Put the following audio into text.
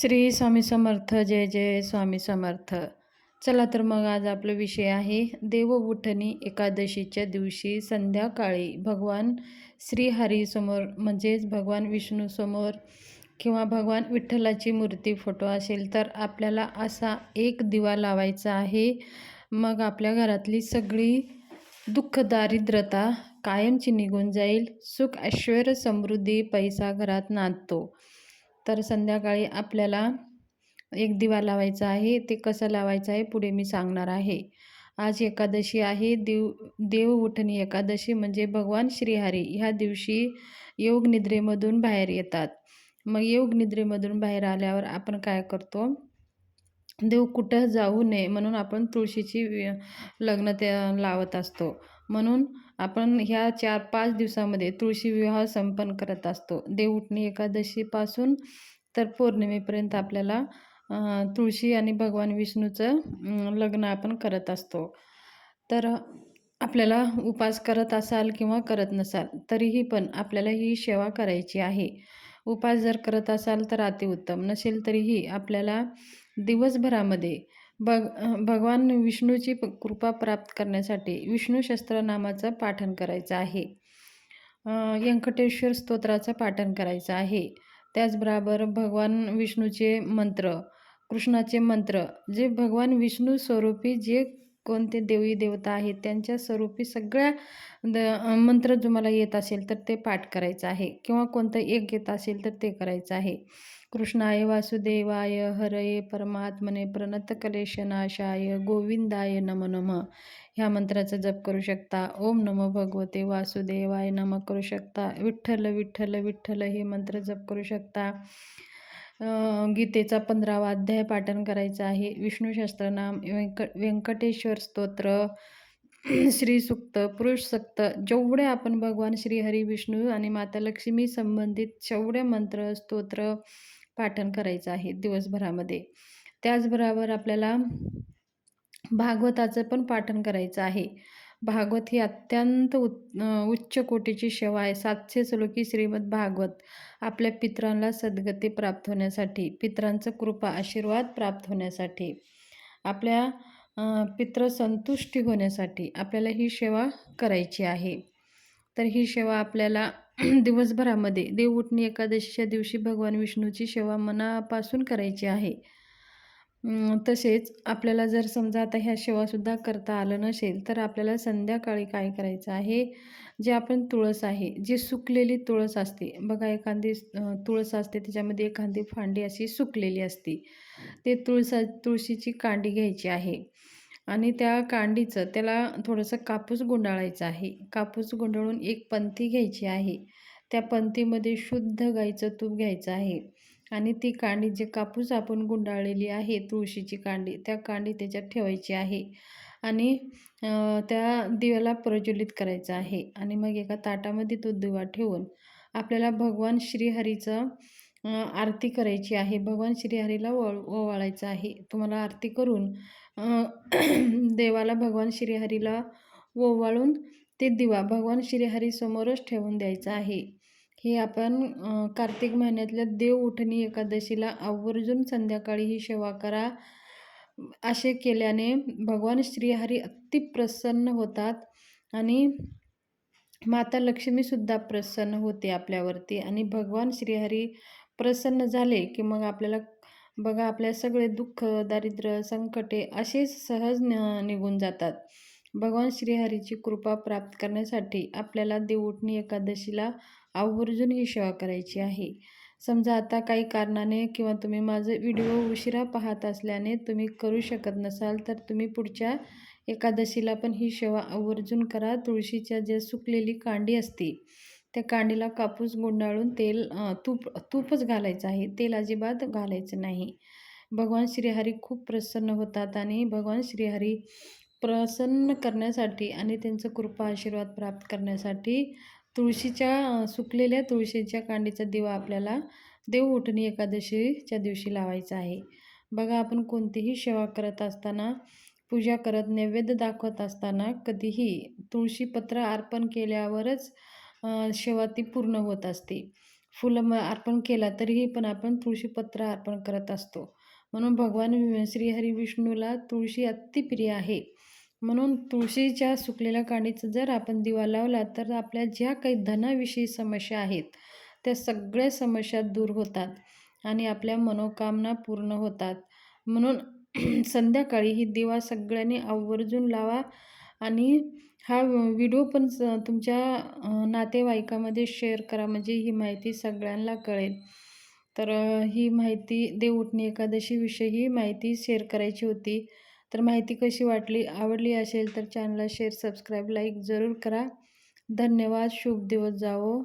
श्री स्वामी समर्थ जय जय स्वामी समर्थ. चला तर मग आज आपला विषय आहे देवउठणी एकादशीच्या दिवशी संध्याकाळी भगवान श्रीहरीसमोर म्हणजेच भगवान विष्णूसमोर किंवा भगवान विठ्ठलाची मूर्ती फोटो असेल तर आपल्याला असा एक दिवा लावायचा आहे. मग आपल्या घरातली सगळी दुःख दारिद्रता कायमची निघून जाईल. सुख ऐश्वर समृद्धी पैसा घरात नांदतो. तर संध्याकाळी आपल्याला एक दिवा लावायचा आहे. ते कसं लावायचं आहे पुढे मी सांगणार आहे. आज एकादशी आहे. देव देव उठणी एकादशी म्हणजे भगवान श्रीहरी. ह्या दिवशी योग निद्रेमधून बाहेर येतात. मग योग निद्रेमधून बाहेर आल्यावर आपण काय करतो? देव कुठं जाऊ नये म्हणून आपण तुळशीची लग्न ते लावत असतो. म्हणून आपण ह्या चार पाच दिवसामध्ये तुळशी विवाह संपन्न करत असतो. देवउठणी एकादशीपासून तर पौर्णिमेपर्यंत आपल्याला तुळशी आणि भगवान विष्णूचं लग्न आपण करत असतो. तर आपल्याला उपास करत असाल किंवा करत नसाल तरीही पण आपल्याला ही सेवा करायची आहे. उपास जर करत असाल तर अतिउत्तम नसेल तरीही आपल्याला दिवसभरामध्ये भग भगवान विष्णूची कृपा प्राप्त करण्यासाठी विष्णू शस्त्र नामाचं पाठन करायचं आहे. व्यंकटेश्वर स्तोत्राचं पाठन करायचं आहे. त्याचबरोबर भगवान विष्णूचे मंत्र कृष्णाचे मंत्र जे भगवान विष्णू स्वरूपी जे कोणते देवी देवता आहेत त्यांच्या स्वरूपी सगळ्या द मंत्र तुम्हाला येत असेल तर ते पाठ करायचं आहे. किंवा कोणतं एक येत असेल तर ते करायचं आहे. कृष्णाय वासुदेवाय हरये परमात्मने प्रणत कलेशनाशाय गोविंदाय नम नम. ह्या मंत्राचा जप करू शकता. ओम नम भगवते वासुदेवाय नम करू शकता. विठ्ठल विठ्ठल विठ्ठल हे मंत्र जप करू शकता. गीतेचा पंधरावा अध्याय पाठन करायचा आहे. विष्णू व्यंक व्यंकटेश्वर स्तोत्र. श्री सुक्त पुरुष सक्त. जेवढे आपण भगवान श्री हरी विष्णू आणि माता लक्ष्मी संबंधित जेवढे मंत्र स्तोत्र पाठन करायचं आहे दिवसभरामध्ये. त्याचबरोबर आपल्याला भागवताचं पण पाठन करायचं आहे. भागवत ही अत्यंत उच्च कोटीची सेवा आहे. सातशे श्लोकी श्रीमद भागवत आपल्या पित्रांना सद्गती प्राप्त होण्यासाठी पित्रांचं कृपा आशीर्वाद प्राप्त होण्यासाठी आपल्या पित्र संतुष्टी होण्यासाठी आपल्याला ही सेवा करायची आहे. तर ही सेवा आपल्याला दिवसभरामध्ये देवउठणी एकादशीच्या दिवशी भगवान विष्णूची सेवा मनापासून करायची आहे. तसेच आपल्याला जर समजा आता ह्या सेवासुद्धा करता आलं नसेल तर आपल्याला संध्याकाळी काय करायचं आहे? जे आपण तुळस आहे जी सुकलेली तुळस असते. बघा एखादी तुळस असते त्याच्यामध्ये एखादी फांडी अशी सुकलेली असते. ते तुळसा तुळशीची कांडी घ्यायची आहे. आणि त्या कांडीचं त्याला थोडंसं कापूस गुंडाळायचं आहे. कापूस गुंडाळून एक पंथी घ्यायची आहे. त्या पंथीमध्ये शुद्ध गाईचं तूप घ्यायचं आहे. आणि ती कांडी जे कापूस आपण गुंडाळलेली आहे तुळशीची कांडी त्या कांडी त्याच्यात ठेवायची आहे. आणि त्या दिव्याला प्रज्वलित करायचं आहे. आणि मग एका ताटामध्ये तो दिवा ठेवून आपल्याला भगवान श्रीहरीचं आरती करायची आहे. भगवान श्रीहरीला वळ ओवाळायचं आहे. तुम्हाला आरती करून देवाला भगवान श्रीहरीला ओवाळून ते दिवा भगवान श्रीहरीसमोरच ठेवून द्यायचा आहे. हे आपण कार्तिक महिन्यातल्या देव उठणी एकादशीला आवर्जून संध्याकाळी ही सेवा करा. असे केल्याने भगवान श्रीहरी अति प्रसन्न होतात आणि माता लक्ष्मीसुद्धा प्रसन्न होते आपल्यावरती आणि भगवान श्रीहरी प्रसन्न झाले की मग आपल्याला बघा आपल्या सगळे दुःख दारिद्र्य संकटे असेच सहज निघून जातात. भगवान श्रीहरीची कृपा प्राप्त करण्यासाठी आपल्याला देवउठणी एकादशीला आवर्जून ही सेवा करायची आहे. समजा आता काही कारणाने किंवा तुम्ही माझं व्हिडिओ उशिरा पाहत असल्याने तुम्ही करू शकत नसाल तर तुम्ही पुढच्या एकादशीला पण ही सेवा आवर्जून करा. तुळशीच्या जे सुकलेली कांडी असते त्या कांडीला कापूस गुंडाळून तेल तूप तूपच घालायचं आहे. तेल अजिबात घालायचं नाही. भगवान श्रीहरी खूप प्रसन्न होतात आणि भगवान श्रीहरी प्रसन्न करण्यासाठी आणि त्यांचं कृपा आशीर्वाद प्राप्त करण्यासाठी तुळशीच्या सुकलेल्या तुळशीच्या कांडीचा दिवा आपल्याला देव उठणी एकादशीच्या दिवशी लावायचा आहे. बघा आपण कोणतीही सेवा करत असताना पूजा करत नैवेद्य दाखवत असताना कधीही तुळशीपत्र अर्पण केल्यावरच सेवा ती पूर्ण होत असते. फुलं म अर्पण केला तरीही पण आपण तुळशीपत्र अर्पण करत असतो. म्हणून भगवान श्री हरी विष्णूला तुळशी अतिप्रिय आहे. म्हणून तुळशीच्या सुकलेल्या काडीचं जर आपण दिवा लावला तर आपल्या ज्या काही धनाविषयी समस्या आहेत त्या सगळ्या समस्या दूर होतात आणि आपल्या मनोकामना पूर्ण होतात. म्हणून संध्याकाळी ही दिवा सगळ्यांनी आवर्जून लावा आणि हा व्हिडिओ पण स तुमच्या नातेवाईकामध्ये शेअर करा. म्हणजे ही माहिती सगळ्यांना कळेल. तर ही माहिती देवउठणी एकादशीविषयी ही माहिती शेअर करायची होती. तर माहिती कशी वाटली आवडली असेल तर चॅनलला शेअर सबस्क्राईब लाईक जरूर करा. धन्यवाद. शुभ दिवस जावो.